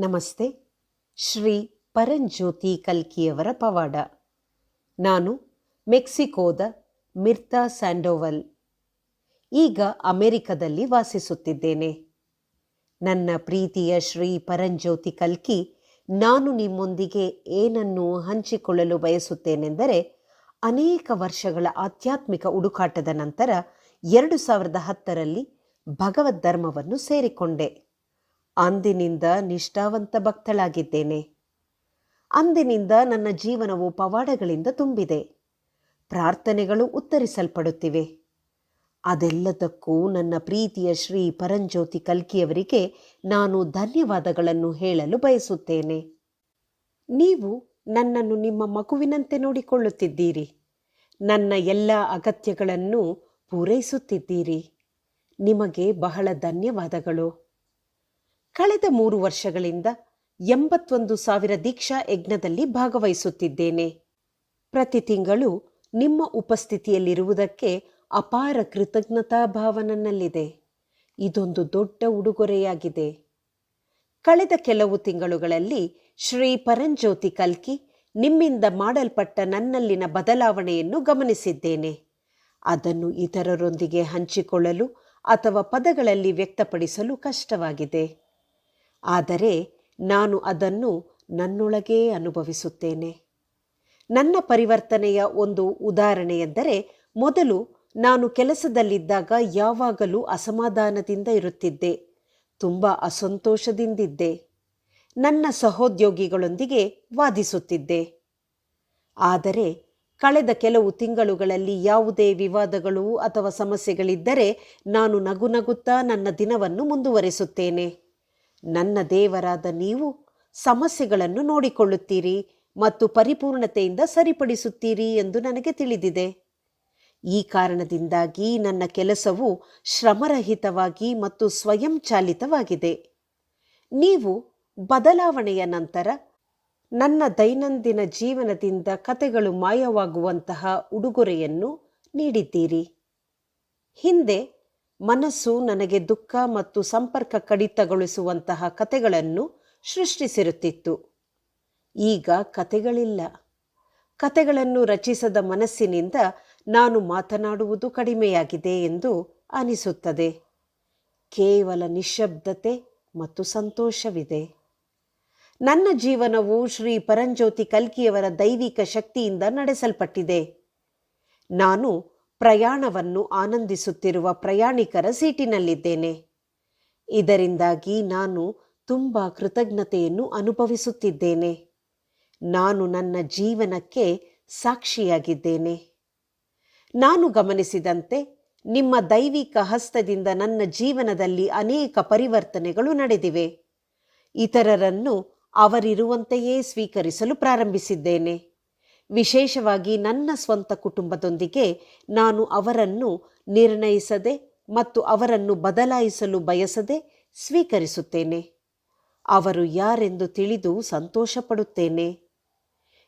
ನಮಸ್ತೆ. ಶ್ರೀ ಪರಂಜ್ಯೋತಿ ಕಲ್ಕಿಯವರ ಪವಾಡ. ನಾನು ಮೆಕ್ಸಿಕೋದ ಮಿರ್ತಾ ಸ್ಯಾಂಡೋವಲ್. ಈಗ ಅಮೆರಿಕದಲ್ಲಿ ವಾಸಿಸುತ್ತಿದ್ದೇನೆ. ನನ್ನ ಪ್ರೀತಿಯ ಶ್ರೀ ಪರಂಜ್ಯೋತಿ ಕಲ್ಕಿ, ನಾನು ನಿಮ್ಮೊಂದಿಗೆ ಏನನ್ನು ಹಂಚಿಕೊಳ್ಳಲು ಬಯಸುತ್ತೇನೆಂದರೆ, ಅನೇಕ ವರ್ಷಗಳ ಆಧ್ಯಾತ್ಮಿಕ ಹುಡುಕಾಟದ ನಂತರ ಎರಡು ಸಾವಿರದ ಹತ್ತರಲ್ಲಿ ಭಗವದ್ ಧರ್ಮವನ್ನು ಸೇರಿಕೊಂಡೆ. ಅಂದಿನಿಂದ ನಿಷ್ಠಾವಂತ ಭಕ್ತಳಾಗಿದ್ದೇನೆ. ಅಂದಿನಿಂದ ನನ್ನ ಜೀವನವು ಪವಾಡಗಳಿಂದ ತುಂಬಿದೆ. ಪ್ರಾರ್ಥನೆಗಳು ಉತ್ತರಿಸಲ್ಪಡುತ್ತಿವೆ. ಅದೆಲ್ಲದಕ್ಕೂ ನನ್ನ ಪ್ರೀತಿಯ ಶ್ರೀ ಪರಂಜ್ಯೋತಿ ಕಲ್ಕಿಯವರಿಗೆ ನಾನು ಧನ್ಯವಾದಗಳನ್ನು ಹೇಳಲು ಬಯಸುತ್ತೇನೆ. ನೀವು ನನ್ನನ್ನು ನಿಮ್ಮ ಮಗುವಿನಂತೆ ನೋಡಿಕೊಳ್ಳುತ್ತಿದ್ದೀರಿ. ನನ್ನ ಎಲ್ಲ ಅಗತ್ಯಗಳನ್ನು ಪೂರೈಸುತ್ತಿದ್ದೀರಿ. ನಿಮಗೆ ಬಹಳ ಧನ್ಯವಾದಗಳು. ಕಳೆದ ಮೂರು ವರ್ಷಗಳಿಂದ ಎಂಬತ್ತೊಂದು ಸಾವಿರ ದೀಕ್ಷಾ ಯಜ್ಞದಲ್ಲಿ ಭಾಗವಹಿಸುತ್ತಿದ್ದೇನೆ. ಪ್ರತಿ ತಿಂಗಳು ನಿಮ್ಮ ಉಪಸ್ಥಿತಿಯಲ್ಲಿರುವುದಕ್ಕೆ ಅಪಾರ ಕೃತಜ್ಞತಾ ಭಾವ ನನ್ನಲ್ಲಿದೆ ಇದೊಂದು ದೊಡ್ಡ ಉಡುಗೊರೆಯಾಗಿದೆ. ಕಳೆದ ಕೆಲವು ತಿಂಗಳುಗಳಲ್ಲಿ ಶ್ರೀ ಪರಂಜ್ಯೋತಿ ಕಲ್ಕಿ ನಿಮ್ಮಿಂದ ಮಾಡಲ್ಪಟ್ಟ ನನ್ನಲ್ಲಿನ ಬದಲಾವಣೆಯನ್ನು ಗಮನಿಸಿದ್ದೇನೆ. ಅದನ್ನು ಇತರರೊಂದಿಗೆ ಹಂಚಿಕೊಳ್ಳಲು ಅಥವಾ ಪದಗಳಲ್ಲಿ ವ್ಯಕ್ತಪಡಿಸಲು ಕಷ್ಟವಾಗಿದೆ. ಆದರೆ ನಾನು ಅದನ್ನು ನನ್ನೊಳಗೇ ಅನುಭವಿಸುತ್ತೇನೆ. ನನ್ನ ಪರಿವರ್ತನೆಯ ಒಂದು ಉದಾಹರಣೆಯೆಂದರೆ, ಮೊದಲು ನಾನು ಕೆಲಸದಲ್ಲಿದ್ದಾಗ ಯಾವಾಗಲೂ ಅಸಮಾಧಾನದಿಂದ ಇರುತ್ತಿದ್ದೆ, ತುಂಬ ಅಸಂತೋಷದಿಂದಿದ್ದೆ, ನನ್ನ ಸಹೋದ್ಯೋಗಿಗಳೊಂದಿಗೆ ವಾದಿಸುತ್ತಿದ್ದೆ. ಆದರೆ, ಕಳೆದ ಕೆಲವು ತಿಂಗಳುಗಳಲ್ಲಿ ಯಾವುದೇ ವಿವಾದಗಳು ಅಥವಾ ಸಮಸ್ಯೆಗಳಿದ್ದರೆ ನಾನು ನಗು ನಗುತ್ತಾ ನನ್ನ ದಿನವನ್ನು ಮುಂದುವರಿಸುತ್ತೇನೆ. ನನ್ನ ದೇವರಾದ ನೀವು ಸಮಸ್ಯೆಗಳನ್ನು ನೋಡಿಕೊಳ್ಳುತ್ತೀರಿ ಮತ್ತು ಪರಿಪೂರ್ಣತೆಯಿಂದ ಸರಿಪಡಿಸುತ್ತೀರಿ ಎಂದು ನನಗೆ ತಿಳಿದಿದೆ. ಈ ಕಾರಣದಿಂದಾಗಿ ನನ್ನ ಕೆಲಸವು ಶ್ರಮರಹಿತವಾಗಿ ಮತ್ತು ಸ್ವಯಂಚಾಲಿತವಾಗಿದೆ. ನೀವು ಬದಲಾವಣೆಯ ನಂತರ ನನ್ನ ದೈನಂದಿನ ಜೀವನದಿಂದ ಕತೆಗಳು ಮಾಯವಾಗುವಂತಹ ಉಡುಗೊರೆಯನ್ನು ನೀಡಿದ್ದೀರಿ. ಹಿಂದೆ ಮನಸ್ಸು ನನಗೆ ದುಃಖ ಮತ್ತು ಸಂಪರ್ಕ ಕಡಿತಗೊಳಿಸುವಂತಹ ಕತೆಗಳನ್ನು ಸೃಷ್ಟಿಸಿರುತ್ತಿತ್ತು. ಈಗ ಕತೆಗಳಿಲ್ಲ ಕತೆಗಳನ್ನು ರಚಿಸದ ಮನಸ್ಸಿನಿಂದ ನಾನು ಮಾತನಾಡುವುದು ಕಡಿಮೆಯಾಗಿದೆ ಎಂದು ಅನಿಸುತ್ತದೆ. ಕೇವಲ ನಿಶ್ಶಬ್ದತೆ ಮತ್ತು ಸಂತೋಷವಿದೆ. ನನ್ನ ಜೀವನವು ಶ್ರೀ ಪರಂಜ್ಯೋತಿ ಕಲ್ಕಿಯವರ ದೈವಿಕ ಶಕ್ತಿಯಿಂದ ನಡೆಸಲ್ಪಟ್ಟಿದೆ. ನಾನು ಪ್ರಯಾಣವನ್ನು ಆನಂದಿಸುತ್ತಿರುವ ಪ್ರಯಾಣಿಕರ ಸೀಟಿನಲ್ಲಿದ್ದೇನೆ. ಇದರಿಂದಾಗಿ ನಾನು ತುಂಬ ಕೃತಜ್ಞತೆಯನ್ನು ಅನುಭವಿಸುತ್ತಿದ್ದೇನೆ. ನಾನು ನನ್ನ ಜೀವನಕ್ಕೆ ಸಾಕ್ಷಿಯಾಗಿದ್ದೇನೆ. ನಾನು ಗಮನಿಸಿದಂತೆ ನಿಮ್ಮ ದೈವಿಕ ಹಸ್ತದಿಂದ ನನ್ನ ಜೀವನದಲ್ಲಿ ಅನೇಕ ಪರಿವರ್ತನೆಗಳು ನಡೆದಿವೆ. ಇತರರನ್ನು ಅವರಿರುವಂತೆಯೇ ಸ್ವೀಕರಿಸಲು ಪ್ರಾರಂಭಿಸಿದ್ದೇನೆ. ವಿಶೇಷವಾಗಿ ನನ್ನ ಸ್ವಂತ ಕುಟುಂಬದೊಂದಿಗೆ ನಾನು ಅವರನ್ನು ನಿರ್ಣಯಿಸದೆ ಮತ್ತು ಅವರನ್ನು ಬದಲಾಯಿಸಲು ಬಯಸದೆ ಸ್ವೀಕರಿಸುತ್ತೇನೆ. ಅವರು ಯಾರೆಂದು ತಿಳಿದು ಸಂತೋಷಪಡುತ್ತೇನೆ.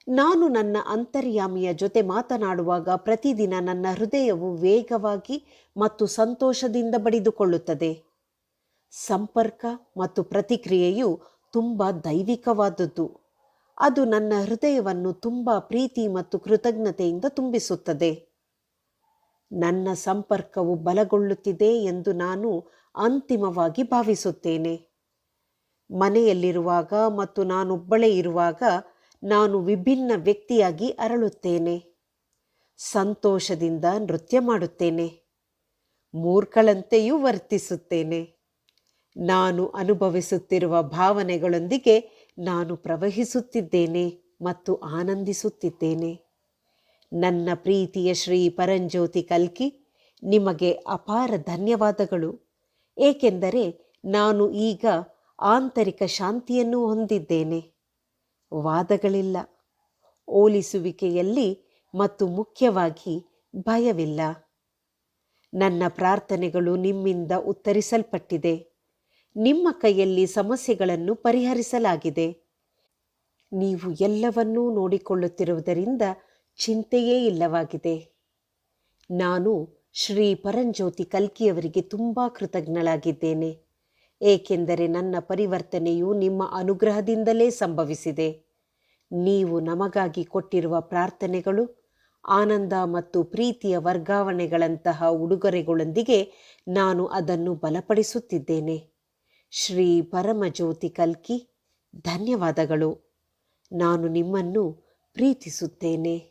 ನಾನು ನನ್ನ ಅಂತರ್ಯಾಮಿಯ ಜೊತೆ ಮಾತನಾಡುವಾಗ ಪ್ರತಿದಿನ ನನ್ನ ಹೃದಯವು ವೇಗವಾಗಿ ಮತ್ತು ಸಂತೋಷದಿಂದ ಬಡಿದುಕೊಳ್ಳುತ್ತದೆ. ಸಂಪರ್ಕ ಮತ್ತು ಪ್ರತಿಕ್ರಿಯೆಯು ತುಂಬ ದೈವಿಕವಾದದ್ದು. ಅದು ನನ್ನ ಹೃದಯವನ್ನು ತುಂಬ ಪ್ರೀತಿ ಮತ್ತು ಕೃತಜ್ಞತೆಯಿಂದ ತುಂಬಿಸುತ್ತದೆ. ನನ್ನ ಸಂಪರ್ಕವು ಬಲಗೊಳ್ಳುತ್ತಿದೆ ಎಂದು ನಾನು ಅಂತಿಮವಾಗಿ ಭಾವಿಸುತ್ತೇನೆ. ಮನೆಯಲ್ಲಿರುವಾಗ ಮತ್ತು ನಾನೊಬ್ಬಳೇ ಇರುವಾಗ ನಾನು ವಿಭಿನ್ನ ವ್ಯಕ್ತಿಯಾಗಿ ಅರಳುತ್ತೇನೆ. ಸಂತೋಷದಿಂದ ನೃತ್ಯ ಮಾಡುತ್ತೇನೆ. ಮೂರ್ಖಳಂತೆಯೂ ವರ್ತಿಸುತ್ತೇನೆ. ನಾನು ಅನುಭವಿಸುತ್ತಿರುವ ಭಾವನೆಗಳೊಂದಿಗೆ ನಾನು ಪ್ರವಹಿಸುತ್ತಿದ್ದೇನೆ ಮತ್ತು ಆನಂದಿಸುತ್ತಿದ್ದೇನೆ. ನನ್ನ ಪ್ರೀತಿಯ ಶ್ರೀ ಪರಂಜ್ಯೋತಿ ಕಲ್ಕಿ, ನಿಮಗೆ ಅಪಾರ ಧನ್ಯವಾದಗಳು. ಏಕೆಂದರೆ ನಾನು ಈಗ ಆಂತರಿಕ ಶಾಂತಿಯನ್ನು ಹೊಂದಿದ್ದೇನೆ. ವಾದಗಳಿಲ್ಲ. ಓಲಿಸುವಿಕೆಯಲ್ಲಿ ಮತ್ತು ಮುಖ್ಯವಾಗಿ ಭಯವಿಲ್ಲ. ನನ್ನ ಪ್ರಾರ್ಥನೆಗಳು ನಿಮ್ಮಿಂದ ಉತ್ತರಿಸಲ್ಪಟ್ಟಿದೆ. ನಿಮ್ಮ ಕೈಯಲ್ಲಿ ಸಮಸ್ಯೆಗಳನ್ನು ಪರಿಹರಿಸಲಾಗಿದೆ. ನೀವು ಎಲ್ಲವನ್ನೂ ನೋಡಿಕೊಳ್ಳುತ್ತಿರುವುದರಿಂದ ಚಿಂತೆಯೇ ಇಲ್ಲವಾಗಿದೆ. ನಾನು ಶ್ರೀ ಪರಂಜ್ಯೋತಿ ಕಲ್ಕಿಯವರಿಗೆ ತುಂಬ ಕೃತಜ್ಞಳಾಗಿದ್ದೇನೆ. ಏಕೆಂದರೆ ನನ್ನ ಪರಿವರ್ತನೆಯು ನಿಮ್ಮ ಅನುಗ್ರಹದಿಂದಲೇ ಸಂಭವಿಸಿದೆ. ನೀವು ನಮಗಾಗಿ ಕೊಟ್ಟಿರುವ ಪ್ರಾರ್ಥನೆಗಳು, ಆನಂದ ಮತ್ತು ಪ್ರೀತಿಯ ವರ್ಗಾವಣೆಗಳಂತಹ ಉಡುಗೊರೆಗಳೊಂದಿಗೆ ನಾನು ಅದನ್ನು ಬಲಪಡಿಸುತ್ತಿದ್ದೇನೆ. ಶ್ರೀ ಪರಮಜ್ಯೋತಿ ಕಲ್ಕಿ ಧನ್ಯವಾದಗಳು. ನಾನು ನಿಮ್ಮನ್ನು ಪ್ರೀತಿಸುತ್ತೇನೆ.